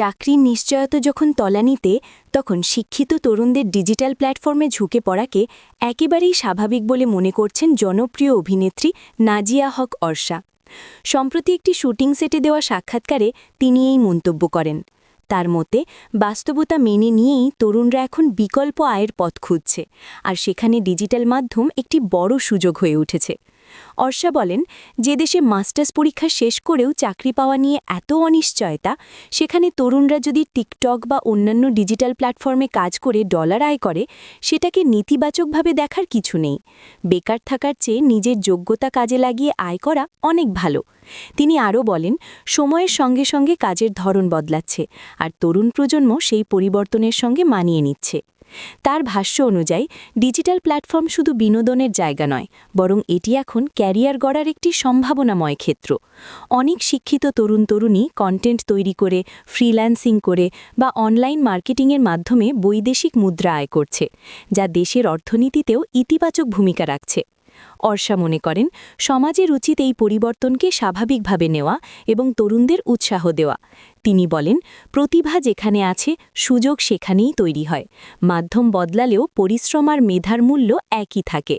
চাকরির নিশ্চয়তা যখন তলানিতে, তখন শিক্ষিত তরুণদের ডিজিটাল প্ল্যাটফর্মে ঝুঁকে পড়াকে একেবারেই স্বাভাবিক বলে মনে করছেন জনপ্রিয় অভিনেত্রী নাজিয়া হক অর্ষা। সম্প্রতি একটি শুটিং সেটে দেওয়া সাক্ষাৎকারে তিনি এই মন্তব্য করেন। তার মতে, বাস্তবতা মেনে নিয়েই তরুণরা এখন বিকল্প আয়ের পথ খুঁজছে, আর সেখানে ডিজিটাল মাধ্যম একটি বড় সুযোগ হয়ে উঠেছে। অর্ষা বলেন, যে দেশে মাস্টার্স পরীক্ষা শেষ করেও চাকরি পাওয়া নিয়ে এত অনিশ্চয়তা, সেখানে তরুণরা যদি টিকটক বা অন্যান্য ডিজিটাল প্ল্যাটফর্মে কাজ করে ডলার আয় করে, সেটাকে নেতিবাচকভাবে দেখার কিছু নেই। বেকার থাকার চেয়ে নিজের যোগ্যতা কাজে লাগিয়ে আয় করা অনেক ভালো। তিনি আরও বলেন, সময়ের সঙ্গে সঙ্গে কাজের ধরন বদলাচ্ছে, আর তরুণ প্রজন্ম সেই পরিবর্তনের সঙ্গে মানিয়ে নিচ্ছে। তার ভাষ্য অনুযায়ী, ডিজিটাল প্ল্যাটফর্ম শুধু বিনোদনের জায়গা নয়, বরং এটি এখন ক্যারিয়ার গড়ার একটি সম্ভাবনাময় ক্ষেত্র। অনেক শিক্ষিত তরুণ তরুণী কন্টেন্ট তৈরি করে, ফ্রিল্যান্সিং করে বা অনলাইন মার্কেটিংয়ের মাধ্যমে বৈদেশিক মুদ্রা আয় করছে, যা দেশের অর্থনীতিতেও ইতিবাচক ভূমিকা রাখছে। অর্ষা মনে করেন সমাজের উচিত এই পরিবর্তনকে স্বাভাবিকভাবে নেওয়া এবং তরুণদের উৎসাহ দেওয়া। তিনি বলেন, প্রতিভা যেখানে আছে, সুযোগ সেখানেই তৈরি হয়। মাধ্যম বদলালেও পরিশ্রম আর মেধার মূল্য একই থাকে।